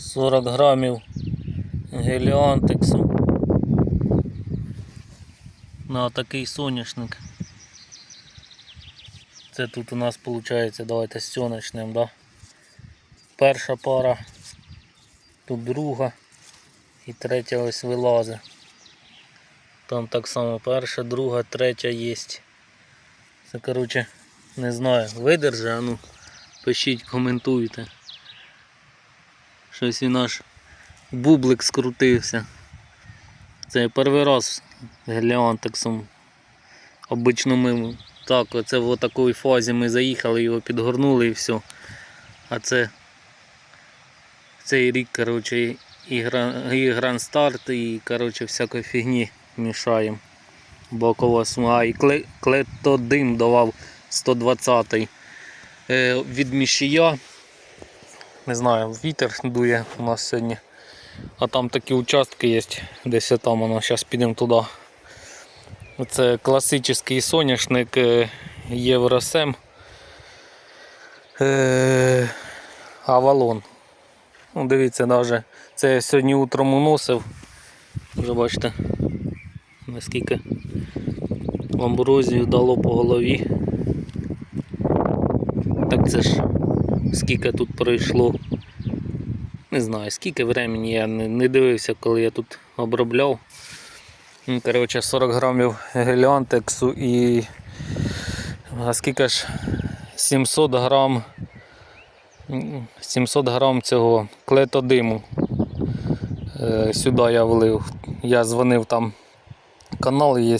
40 грамів геліантексу на такий соняшник. Це тут у нас виходить, давайте з цього да? Перша пара, тут друга і третя ось вилазить. Там так само перша, друга, третя є. Це коротше, не знаю, видержи, а ну пишіть, коментуйте. Щось він аж бублик скрутився. Це перший раз геліантексом. Обично ми так, оце в такій фазі ми заїхали, його підгорнули і все. А це цей рік, коротше, і, гран, і гранд-старт, і коротше, всякої фігні мішаємо. Бокова смуга і клетодим давав 120-й. Е, від мішія. Не знаю, вітер дує у нас сьогодні. А там такі участки є, десь там воно, зараз підемо туди. Це класичний соняшник е, Євросем е, Авалон. Ну, дивіться, навіть це я сьогодні утром уносив. Вже бачите, наскільки амброзію дало по голові. Так це ж скільки тут пройшло. Не знаю, скільки времени я не, дивився, коли я тут обробляв. Ну, Коротше, 40 грамів геліантексу і а скільки ж 700 грам 700 грам цього клетодиму. Е, Сюди я влив. Я дзвонив там канал є.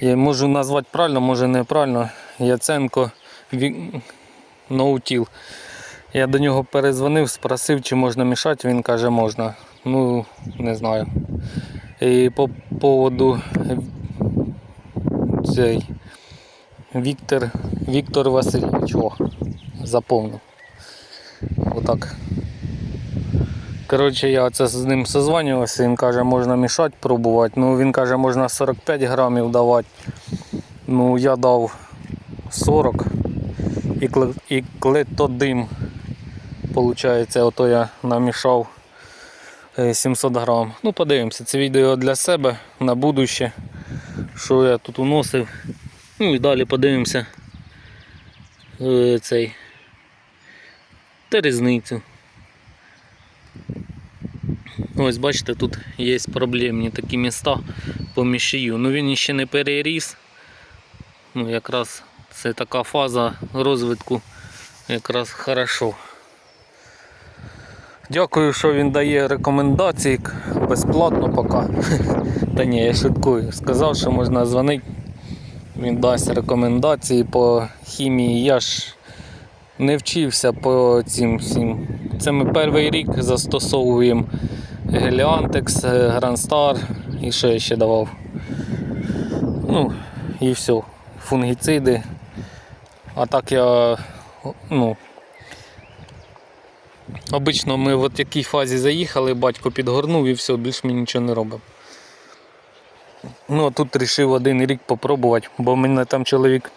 Я можу назвати правильно, може неправильно. Яценко Ноутіл. Я до нього перезвонив, спросив, чи можна мішати. Він каже, можна. Ну, не знаю. І по поводу цей Віктор, Віктор Васильович. О, заповнив. Отак. Коротше, я це з ним созванювався, він каже, можна мішати, пробувати. Ну, він каже, можна 45 грамів давати. Ну, я дав 40 і, кле- і клетодим. Получається, ото я намішав е, 700 грам. Ну, подивимося, це відео для себе на будуще, що я тут уносив. Ну і далі подивимося е, цей та різницю. Ось бачите, тут є проблемні такі міста по міщію. Ну він ще не переріс. Ну якраз це така фаза розвитку якраз хорошо. Дякую, що він дає рекомендації безплатно поки. Та ні, я шуткую. Сказав, що можна дзвонити. Він дасть рекомендації по хімії. Я ж не вчився по цим всім. Це ми перший рік застосовуємо Геліантекс, Грандстар і що я ще давав. Ну, і все. Фунгіциди. А так я ну, Обично ми в такій фазі заїхали, батько підгорнув і все, більш ми нічого не робимо. Ну а тут вирішив один рік попробувати, бо мене там чоловік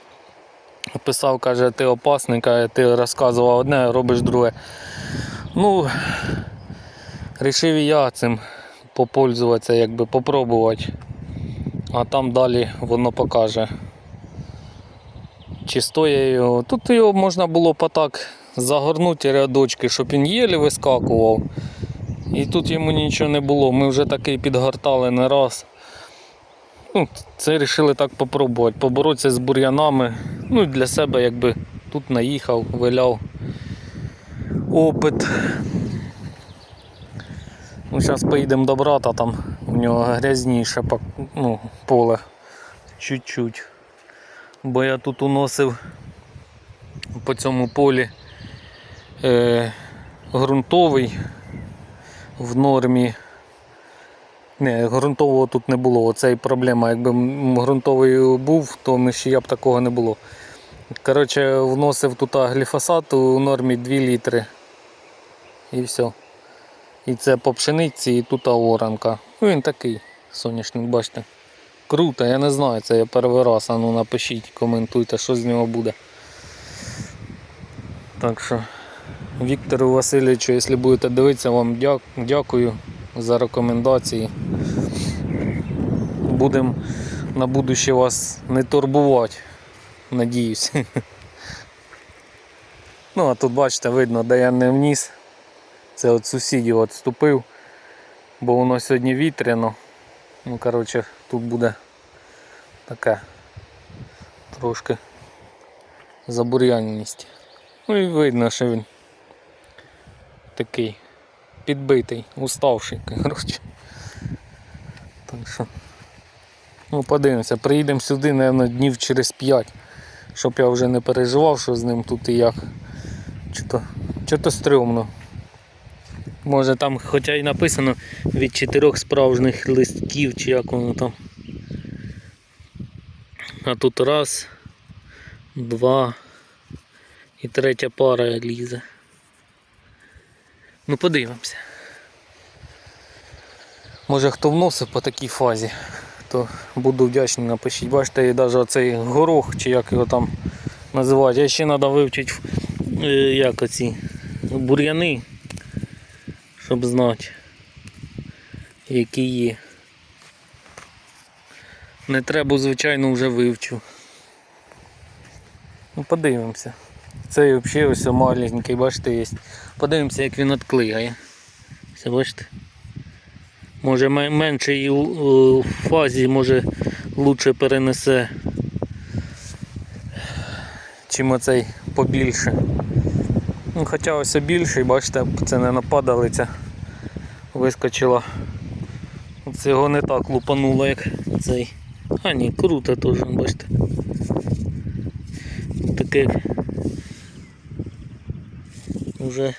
писав, каже, ти опасний, каже, ти розказував одне, робиш друге. Ну, вирішив і я цим попользуватися, якби попробувати. А там далі воно покаже. Чи. Тут його можна було б так загорнути рядочки, щоб він єлі вискакував. І тут йому нічого не було. Ми вже такий підгортали не раз. Ну, це вирішили так попробувати, поборотися з бур'янами. Ну і для себе якби тут наїхав, виляв опит. Ну, Зараз поїдемо до брата, там у нього грязніше ну, поле. Чуть-чуть. Бо я тут уносив по цьому полі е, ґрунтовий в нормі. Не, ґрунтового тут не було. Оце і проблема. Якби ґрунтовий був, то ми ще б такого не було. Коротше, вносив тут гліфосат у нормі 2 літри. І все. І це по пшениці, і тут оранка. Ну він такий соняшник, бачите. Круто, я не знаю, це я перший раз. А ну напишіть, коментуйте, що з нього буде. Так що Віктору Васильовичу, якщо будете дивитися, вам дя- дякую за рекомендації. Будемо на будуще вас не турбувати, надіюсь. Ну, а тут бачите, видно, де я не вніс. Це от сусідів відступив, бо воно сьогодні вітряно. Ну, коротше, тут буде таке трошки забур'яненість. Ну і видно, що він такий підбитий, уставший, коротше. Так що. Ну, подивимося, приїдемо сюди, мабуть, днів через 5, щоб я вже не переживав, що з ним тут і як. Чи-то, чи-то стрьомно. Може там, хоча й написано від чотирьох справжніх листків, чи як воно там. А тут раз, два і третя пара лізе. Ну подивимося. Може хто вносив по такій фазі, то буду вдячний, напишіть. Бачите, і навіть оцей горох, чи як його там називають. А ще треба вивчити е, як оці бур'яни, щоб знати, які є. Не треба, звичайно, вже вивчу. Ну, подивимося. Цей взагалі ось маленький, бачите, є. Подивимося, як він відклигає. Все, бачите? Може ме- менший у, у фазі, може лучше перенесе, чим оцей побільше. Ну, хоча ось більший, бачите, це не нападалиця. Вискочила. Це його не так лупануло, як цей. А ні, круто теж, бачите. Таке вже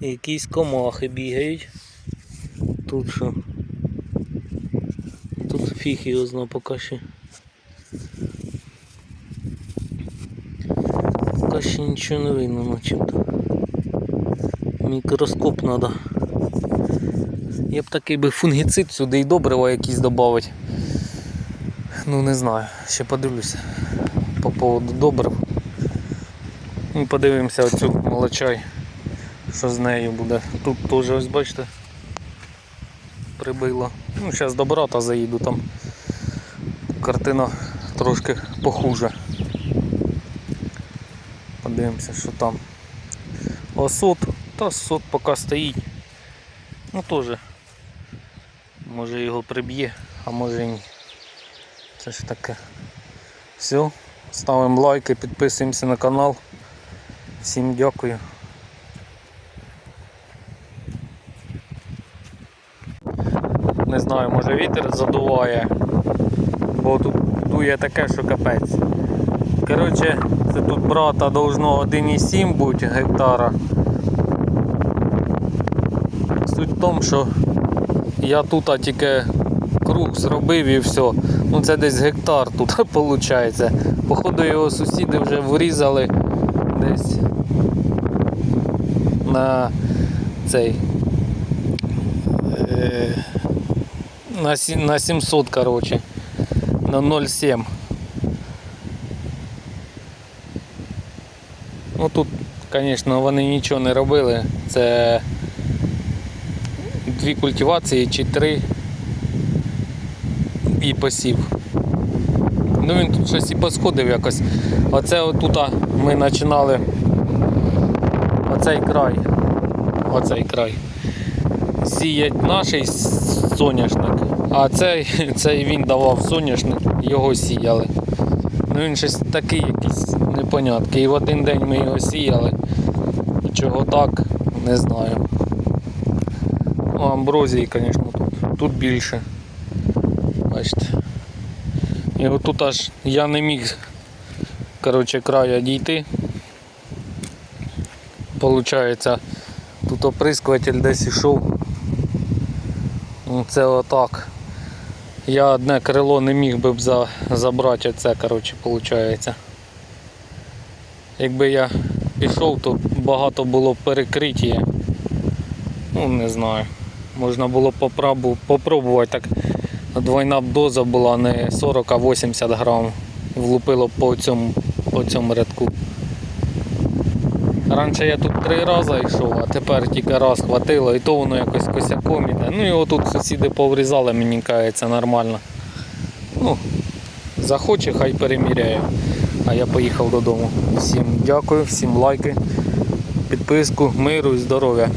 якісь комахи бігають. Тут що? Тут фіг його зна поки що. Поки ще нічого не видно начебто. Мікроскоп треба. Я б такий би фунгіцид сюди і добрива якісь додати. Ну не знаю, ще подивлюся по поводу добрив. Ну, подивимося оцю молочай, що з нею буде. Тут теж ось бачите прибило. Ну, зараз до брата заїду, там картина трошки похуже. Подивимося, що там. Сот, та сот поки стоїть. Ну теж. Може його приб'є, а може і ні. Це ж таке. Все, ставимо лайки, підписуємося на канал. Всім дякую. Не знаю, може вітер задуває, бо тут дує таке, що капець. Коротше, це тут брата должно 1,7 бути гектара. Суть в тому, що я тут тільки круг зробив і все. Ну це десь гектар тут виходить. Походу його сусіди вже врізали десь на цей. Е, на 700, короче, на 0,7. Ну тут, звісно, вони нічого не робили. Це дві культивації чи три і посів. Ну він тут щось і посходив якось. Оце отут ми починали оцей край. Оцей край сіять наш соняшник, а цей, цей він давав соняшник, його сіяли. Ну він щось такий якийсь непонятки. І в один день ми його сіяли. Чого так, не знаю. Ну, амброзії, звісно, тут, тут більше. Бачите. І отут аж я не міг коротше, края дійти. Получається, тут оприскуватель десь ішов. Ну, Це отак. Я одне крило не міг би б забрати оце, коротше, виходить. Якби я пішов, то багато було перекриття. Ну, не знаю. Можна було попробу, попробувати так. Двойна б доза була не 40, а 80 грам. Влупило по цьому по цьому рядку. Раніше я тут три рази йшов, а тепер тільки раз хватило і то воно якось косяком іде. Ну його тут сусіди поврізали, мені кається нормально. Ну, Захоче, хай переміряю а я поїхав додому. Всім дякую, всім лайки, підписку, миру і здоров'я.